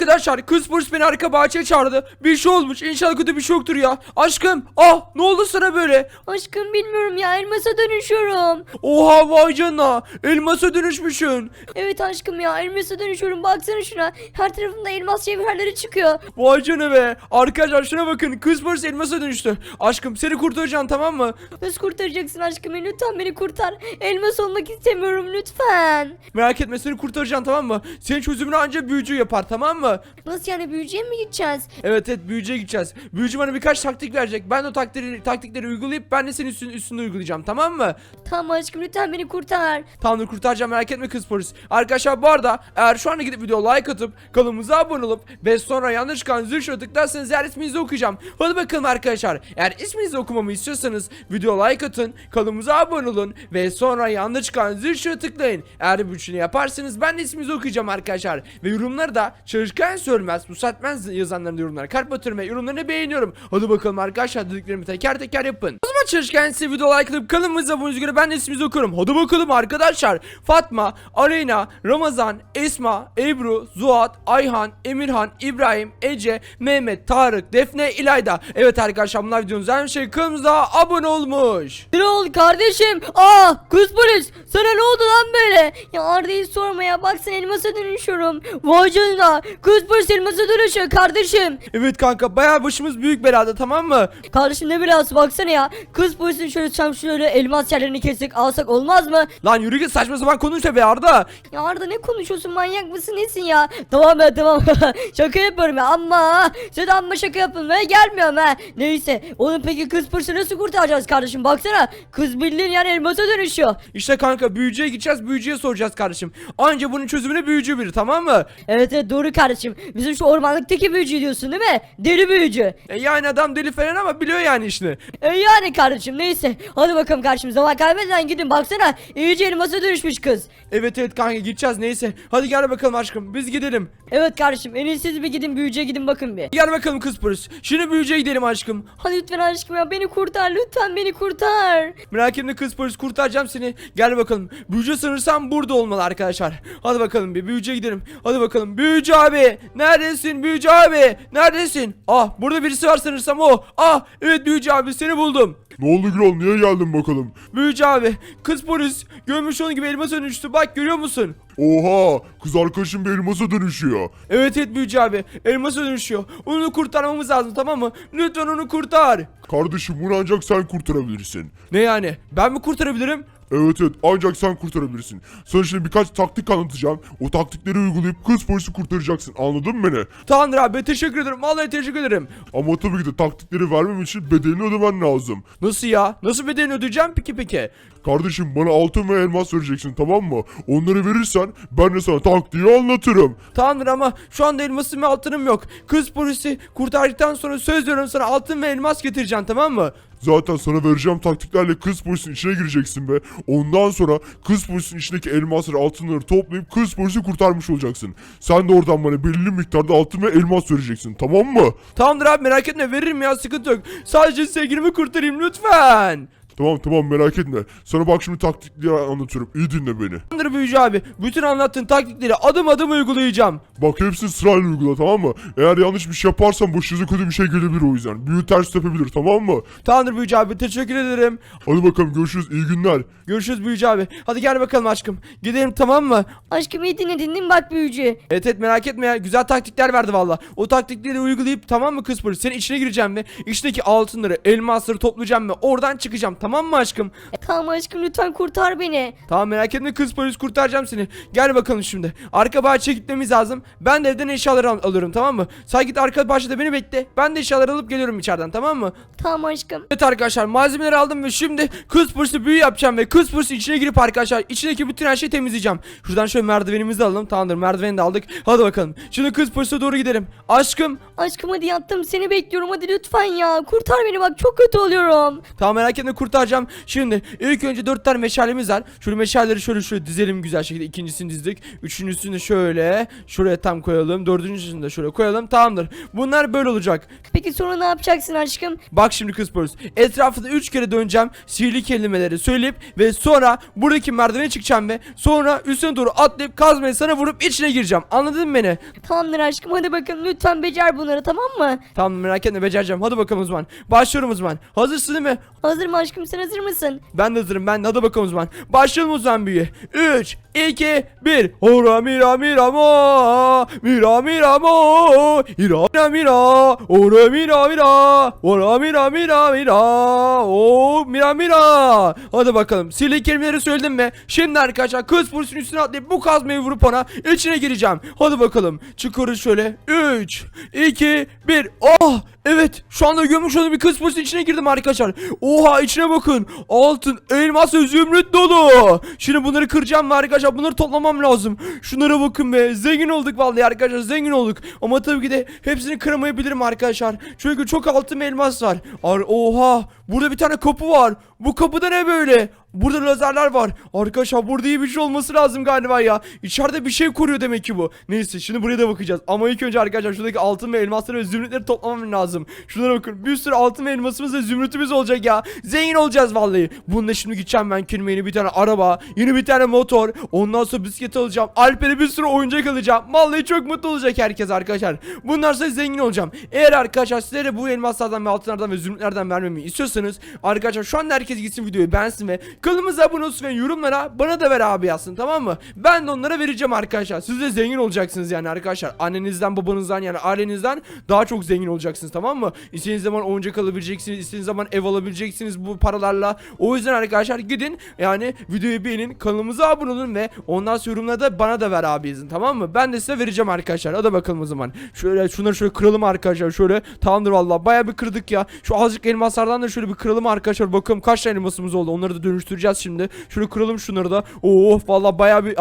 arkadaşlar kız polis beni arka bahçeye çağırdı. Bir şey olmuş İnşallah kötü bir şey yoktur ya. Aşkım ah ne oldu sana böyle? Aşkım bilmiyorum ya elmasa dönüşüyorum. Oha vay canına elmasa dönüşmüşsün. Evet aşkım ya elmasa dönüşüyorum baksana şuna. Her tarafımda elmas cevherleri çıkıyor. Vay canına be. Arkadaşlar şuna bakın kız polis elmasa dönüştü. Aşkım seni kurtaracağım tamam mı? Nasıl kurtaracaksın aşkım beni lütfen beni kurtar. Elmas olmak istemiyorum lütfen. Merak etme seni kurtaracağım tamam mı? Senin çözümünü ancak büyücü yapar tamam mı? Nasıl yani büyücüye mi gideceğiz? Evet evet büyücüye gideceğiz. Büyücü bana birkaç taktik verecek. Ben de o taktikleri, taktikleri uygulayıp ben de senin üstün, üstünde uygulayacağım tamam mı? Tamam aşkım lütfen beni kurtar. Tamamdır kurtaracağım merak etme kız polis. Arkadaşlar bu arada eğer şu anda gidip video like atıp kanalımıza abone olup ve sonra yanlış çıkan zil şuna tıklarsanız eğer isminizi okuyacağım. Hadi bakalım arkadaşlar. Eğer isminizi okumamı istiyorsanız video like atın, kanalımıza abone olun ve sonra yanlış çıkan zil şuna tıklayın. Eğer bu üçünü yaparsanız ben de isminizi okuyacağım arkadaşlar. Ve yorumları da çalışkan söylemez, musatmez yazanların yorumlara kalp ve yorumlarını beğeniyorum. Hadi bakalım arkadaşlar dediklerimi teker teker yapın. O zaman çalışkan size video like atıp kanalımıza abone göre ben de isminizi okuyorum. Hadi bakalım arkadaşlar. Fatma, Aleyna, Ramazan, Esma, Ebru, Zuhat, Ayhan, Emirhan, İbrahim, Ece, Mehmet, Tarık, Defne, İlayda. Evet arkadaşlar bunlar videonun her şey kanalımıza abone olmuş. Oldu kardeşim? Aa kız polis sana ne oldu lan böyle? Ya Arda'yı sorma ya baksana elmasa dönüşüyorum. Vay canına kız elmasa dönüşüyor kardeşim. Evet kanka bayağı başımız büyük belada tamam mı? Kardeşim ne biraz baksana ya. Kız polisin şöyle tam şöyle elmas yerlerini kesik alsak olmaz mı? Lan yürü git saçma sapan konuşma be Arda. Ya Arda ne konuşuyorsun manyak mısın nesin ya? Tamam ben tamam şaka yapıyorum ya ama sen amma şaka yapın ve gelmiyorum ha. Neyse onun peki kız polisi nasıl kurtaracağız kardeşim baksana. Kız bildiğin yani elmasa dönüşüyor. İşte kanka büyücüye gideceğiz büyücüye soracağız kardeşim. Anca bunun çözümünü büyücü bilir tamam mı? Evet evet doğru kardeşim. Bizim şu ormanlıktaki büyücü diyorsun değil mi? Deli büyücü. E yani adam deli falan ama biliyor yani işini. E yani kardeşim neyse. Hadi bakalım kardeşim zaman kaybetmeden gidin baksana. İyice elmasa dönüşmüş kız. Evet evet kanka gideceğiz neyse. Hadi gel bakalım aşkım biz gidelim. Evet kardeşim en iyisi siz bir gidin büyücüye gidin bakın bir. Gel bakalım kız polis. Şimdi büyücüye gidelim aşkım. Hadi lütfen aşkım ya beni kurtar lütfen beni kurtar. Merak etme kız polis kurtaracağım seni. Gel bakalım. Büyücü sanırsam burada olmalı arkadaşlar. Hadi bakalım bir büyücüye gidelim. Hadi bakalım. Büyücü abi. Neredesin büyücü abi? Neredesin? Ah burada birisi var sanırsam o. Ah evet büyücü abi seni buldum. Ne oldu Gürol niye geldin bakalım? Büyücü abi. Kız polis. Görmüş onun gibi elma dönüştü. Bak görüyor musun? Oha kız arkadaşım bir elmasa dönüşüyor. Evet evet büyücü abi. Elması dönüşüyor. Onu kurtarmamız lazım tamam mı? Lütfen onu kurtar. Kardeşim bunu ancak sen kurtarabilirsin. Ne yani? Ben mi kurtarabilirim? Evet evet ancak sen kurtarabilirsin. Sana şimdi birkaç taktik anlatacağım. O taktikleri uygulayıp kız polisi kurtaracaksın anladın mı beni? Tamamdır abi teşekkür ederim. Vallahi teşekkür ederim. Ama tabii ki de taktikleri vermem için bedelini ödemen lazım. Nasıl ya? Nasıl bedelini ödeyeceğim peki peki? Kardeşim bana altın ve elmas vereceksin tamam mı? Onları verirsen ben de sana taktiği anlatırım. Tamamdır ama şu anda elmasım ve altınım yok. Kız polisi kurtardıktan sonra söz veriyorum sana altın ve elmas getireceğim tamam mı? Zaten sana vereceğim taktiklerle kız polisin içine gireceksin be. Ondan sonra kız polisin içindeki elmasları altınları toplayıp kız polisi kurtarmış olacaksın. Sen de oradan bana belirli miktarda altın ve elmas vereceksin tamam mı? Tamamdır abi merak etme veririm ya sıkıntı yok. Sadece sevgilimi kurtarayım lütfen. Tamam tamam merak etme. Sana bak şimdi taktikleri anlatıyorum. İyi dinle beni. Tamamdır büyücü abi. Bütün anlattığın taktikleri adım adım uygulayacağım. Bak hepsini sırayla uygula tamam mı? Eğer yanlış bir şey yaparsan başınıza kötü bir şey gelebilir o yüzden. Büyü ters tepebilir tamam mı? Tamamdır büyücü abi teşekkür ederim. Hadi bakalım görüşürüz iyi günler. Görüşürüz büyücü abi. Hadi gel bakalım aşkım. Gidelim tamam mı? Aşkım iyi dinledin değil mi bak büyücü? Evet evet merak etme ya. Güzel taktikler verdi valla. O taktikleri uygulayıp tamam mı kız polis? Senin içine gireceğim ve içindeki altınları, elmasları toplayacağım ve oradan çıkacağım. Tamam mı aşkım? E, tamam aşkım lütfen kurtar beni. Tamam merak etme kız polis kurtaracağım seni. Gel bakalım şimdi. Arka bahçeye gitmemiz lazım. Ben de evden eşyaları al- alıyorum tamam mı? Sen git arka bahçede beni bekle. Ben de eşyaları alıp geliyorum içeriden tamam mı? Tamam aşkım. Evet arkadaşlar malzemeleri aldım ve şimdi kız polisi büyü yapacağım ve kız polisi içine girip arkadaşlar içindeki bütün her şeyi temizleyeceğim. Şuradan şöyle merdivenimizi de alalım. Tamamdır merdiveni de aldık. Hadi bakalım. Şimdi kız polise doğru gidelim. Aşkım. Aşkım hadi yattım seni bekliyorum hadi lütfen ya. Kurtar beni bak çok kötü oluyorum. Tamam merak etme kurtar kurtaracağım. Şimdi ilk önce 4 tane meşalemiz var. Şöyle meşaleleri şöyle şöyle dizelim güzel şekilde. İkincisini dizdik. Üçüncüsünü şöyle şuraya tam koyalım. Dördüncüsünü de şöyle koyalım. Tamamdır. Bunlar böyle olacak. Peki sonra ne yapacaksın aşkım? Bak şimdi kız polis. Etrafında 3 kere döneceğim. Sihirli kelimeleri söyleyip ve sonra buradaki merdivene çıkacağım ve sonra üstüne doğru atlayıp kazmayı sana vurup içine gireceğim. Anladın mı beni? Tamamdır aşkım hadi bakalım lütfen becer bunları tamam mı? Tamam merak etme becereceğim. Hadi bakalım o zaman. Başlıyorum o zaman. Hazırsın değil mi? Hazır mı sen hazır mısın? Ben de hazırım ben de. Hadi bakalım o zaman. Başlayalım o zaman büyüye. 3, 2, 1. Ora mira mira mo. Mira mira mo. Ira mira mira. Ora mira mira. Ora mira mira mira. O mira mira. Hadi bakalım. Sihirli kelimeleri söyledim mi? Şimdi arkadaşlar kız polisin üstüne atlayıp bu kazmayı vurup ona içine gireceğim. Hadi bakalım. Çıkıyoruz şöyle. 3, 2, 1. Oh! Evet şu anda gömmüş olduğum bir kız polisin içine girdim arkadaşlar. Oha içine bakın. Altın, elmas ve zümrüt dolu. Şimdi bunları kıracağım ve arkadaşlar bunları toplamam lazım. Şunlara bakın be. Zengin olduk vallahi arkadaşlar zengin olduk. Ama tabii ki de hepsini kıramayabilirim arkadaşlar. Çünkü çok altın ve elmas var. Ar Oha burada bir tane kapı var. Bu kapıda ne böyle? Burada lazerler var. Arkadaşlar burada iyi bir şey olması lazım galiba ya. İçeride bir şey koruyor demek ki bu. Neyse şimdi buraya da bakacağız. Ama ilk önce arkadaşlar şuradaki altın ve elmasları ve zümrütleri toplamam lazım. Şunlara bakın. Bir sürü altın ve elmasımız ve zümrütümüz olacak ya. Zengin olacağız vallahi. Bununla şimdi gideceğim ben kendime yeni bir tane araba. Yeni bir tane motor. Ondan sonra bisiklet alacağım. Alper'e bir sürü oyuncak alacağım. Vallahi çok mutlu olacak herkes arkadaşlar. Bunlar sayesinde zengin olacağım. Eğer arkadaşlar sizlere bu elmaslardan ve altınlardan ve zümrütlerden vermemi istiyorsanız arkadaşlar şu anda herkes gitsin videoyu beğensin ve kanalımıza abone olsun ve yorumlara bana da ver abi yazsın tamam mı? Ben de onlara vereceğim arkadaşlar. Siz de zengin olacaksınız yani arkadaşlar. Annenizden babanızdan yani ailenizden daha çok zengin olacaksınız tamam mı? İstediğiniz zaman oyuncak alabileceksiniz. istediğiniz zaman ev alabileceksiniz bu paralarla. O yüzden arkadaşlar gidin yani videoyu beğenin kanalımıza abone olun ve ondan sonra yorumlara da bana da ver abi yazın tamam mı? Ben de size vereceğim arkadaşlar. Hadi bakalım o zaman. Şöyle şunları şöyle kıralım arkadaşlar. Şöyle tamamdır valla. Baya bir kırdık ya. Şu azıcık elmaslardan da şöyle bir kıralım arkadaşlar. Bakalım kaç tane elmasımız oldu. Onları da dönüştüreceğiz şimdi. Şöyle kıralım şunları da. Oo valla baya bir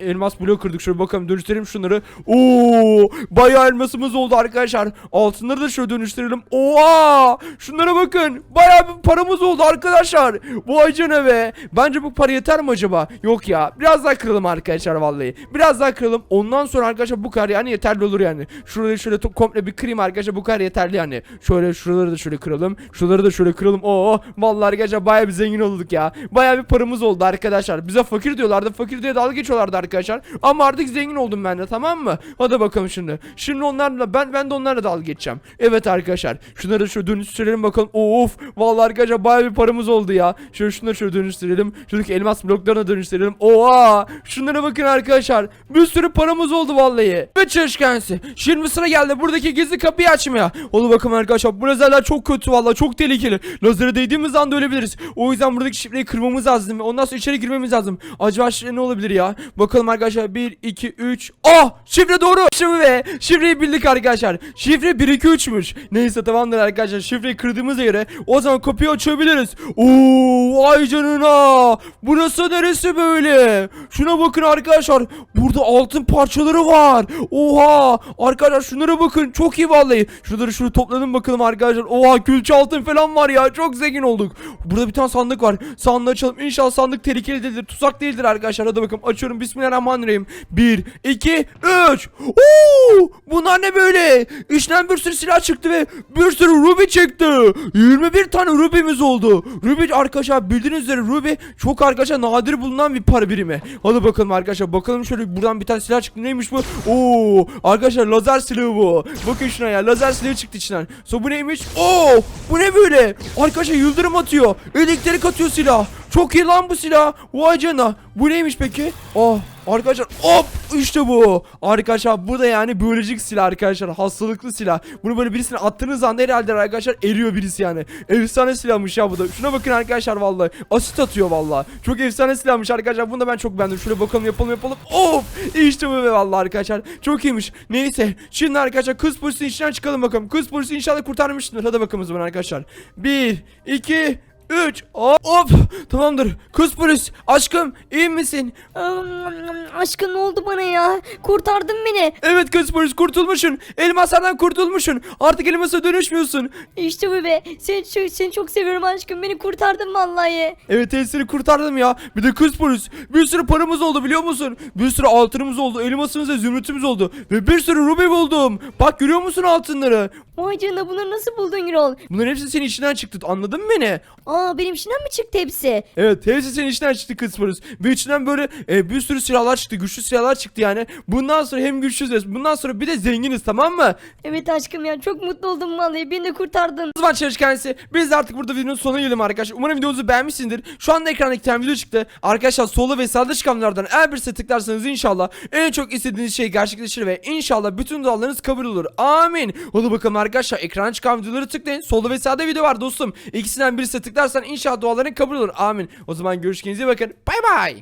elmas blok kırdık. Şöyle bakalım dönüştürelim şunları. Oo baya elmasımız oldu arkadaşlar. Altınları da şöyle dönüştürelim. Oha! Şunlara bakın. Baya bir paramız oldu arkadaşlar. Vay canına be. Bence bu para yeter mi acaba? Yok ya. Biraz daha kıralım arkadaşlar vallahi. Biraz daha kıralım. Ondan sonra arkadaşlar bu kadar yani yeterli olur yani. Şurayı şöyle komple bir kırayım arkadaşlar. Bu kadar yeterli yani. Şöyle şuraları da şöyle kıralım. Şuraları da şöyle kıralım. Oo vallahi arkadaşlar baya bir zengin olduk ya. Baya bir paramız oldu arkadaşlar. Bize fakir diyorlardı. Fakir diye dalga geçiyorlardı arkadaşlar. Ama artık zengin oldum ben de tamam mı? Hadi bakalım şimdi. Şimdi onlarla ben ben de onlarla dalga geçeceğim. Evet arkadaşlar. Şunları da şöyle dönüştürelim bakalım. Of vallahi arkadaşlar baya bir paramız oldu ya. Şöyle şunları şöyle dönüştürelim. Şuradaki elmas bloklarına dönüştürelim. Oha! Şunlara bakın arkadaşlar. Bir sürü paramız oldu vallahi. Ve çalışkansı. Şimdi sıra geldi buradaki gizli kapıyı açmaya. Oğlum bakın arkadaşlar bu lazerler çok kötü vallahi çok tehlikeli. Lazere değdiğimiz anda ölebiliriz. O yüzden buradaki şifreyi kırmamız lazım. Ondan sonra içeri girmemiz lazım. Acaba şifre ne olabilir ya? Bakalım arkadaşlar 1 2 3. Ah! Şifre doğru. Şifre. Şifreyi bildik arkadaşlar. Şifre 1 2 3'müş. Neyse tamamdır arkadaşlar. Şifreyi kırdığımıza göre o zaman kapıyı açabiliriz. Oo! Vay canına. Burası neresi böyle? Şuna bakın arkadaşlar. Burada altın parçaları var. Oha! Arkadaşlar şunlara bakın. Çok iyi vallahi. Şunları şunu topladım bakalım arkadaşlar. Oha külçe altın falan var ya. Çok zengin olduk. Burada bir tane sandık var. Sandığı açalım. İnşallah sandık tehlikeli değildir. Tuzak değildir arkadaşlar. Hadi bakalım açıyorum. Bismillahirrahmanirrahim. 1, 2, 3. Oo! Bunlar ne böyle? İçten bir sürü silah çıktı ve bir sürü ruby çıktı. 21 tane ruby'miz oldu. Ruby arkadaşlar bildiğiniz üzere ruby çok arkadaşlar nadir bulunan bir para birimi. Hadi bakalım arkadaşlar. Bakalım şöyle buradan bir tane silah çıktı. Neymiş bu? Oo! Arkadaşlar lazer silahı bu. Bakın şuna ya. Lazer silahı çıktı içinden. So bu neymiş? Oo! Bu ne böyle? Arkadaşlar yıldırım atıyor. Elektrik atıyor silah. Çok iyi lan bu silah. Vay canına. Bu neymiş peki? Oh Arkadaşlar hop işte bu. Arkadaşlar bu da yani biyolojik silah arkadaşlar. Hastalıklı silah. Bunu böyle birisine attığınız anda herhalde arkadaşlar eriyor birisi yani. Efsane silahmış ya bu da. Şuna bakın arkadaşlar vallahi. Asit atıyor vallahi. Çok efsane silahmış arkadaşlar. Bunu da ben çok beğendim. Şöyle bakalım yapalım yapalım. Of işte bu be vallahi arkadaşlar. Çok iyiymiş. Neyse. Şimdi arkadaşlar kız polisinin içinden çıkalım bakalım. Kız polisi inşallah kurtarmıştır. Hadi bakalım o zaman arkadaşlar. 1 2 3 Hop tamamdır kız polis aşkım iyi misin? Aşkım ne oldu bana ya? Kurtardın beni. Evet kız polis kurtulmuşsun elmaslardan kurtulmuşsun artık elmasa dönüşmüyorsun. İşte bu be. Seni, çok- seni çok seviyorum aşkım. Beni kurtardın vallahi. Evet seni kurtardım ya bir de kız polis bir sürü paramız oldu biliyor musun? Bir sürü altınımız oldu elmasımız ve zümrütümüz oldu ve bir sürü rubi buldum. Bak görüyor musun altınları? Vay canına bunları nasıl buldun Gürol? Bunların hepsi senin işinden çıktı anladın mı beni? Aa benim işimden mi çıktı hepsi? Evet hepsi senin içinden çıktı kız polis. Ve içinden böyle e, bir sürü silahlar çıktı. Güçlü silahlar çıktı yani. Bundan sonra hem güçlüyüz. Bundan sonra bir de zenginiz tamam mı? Evet aşkım ya çok mutlu oldum vallahi. Beni de kurtardın. O zaman çalışkansı biz de artık burada videonun sonuna gelelim arkadaşlar. Umarım videomuzu beğenmişsindir. Şu anda ekranda iki tane video çıktı. Arkadaşlar solda ve sağda çıkanlardan eğer birisine tıklarsanız inşallah en çok istediğiniz şey gerçekleşir ve inşallah bütün dualarınız kabul olur. Amin. Hadi bakalım arkadaşlar ekrana çıkan videoları tıklayın. Solda ve sağda video var dostum. İkisinden birisine tıklarsan inşallah duaların kabul olur. Amin. O zaman iyi bakın. Bay bay.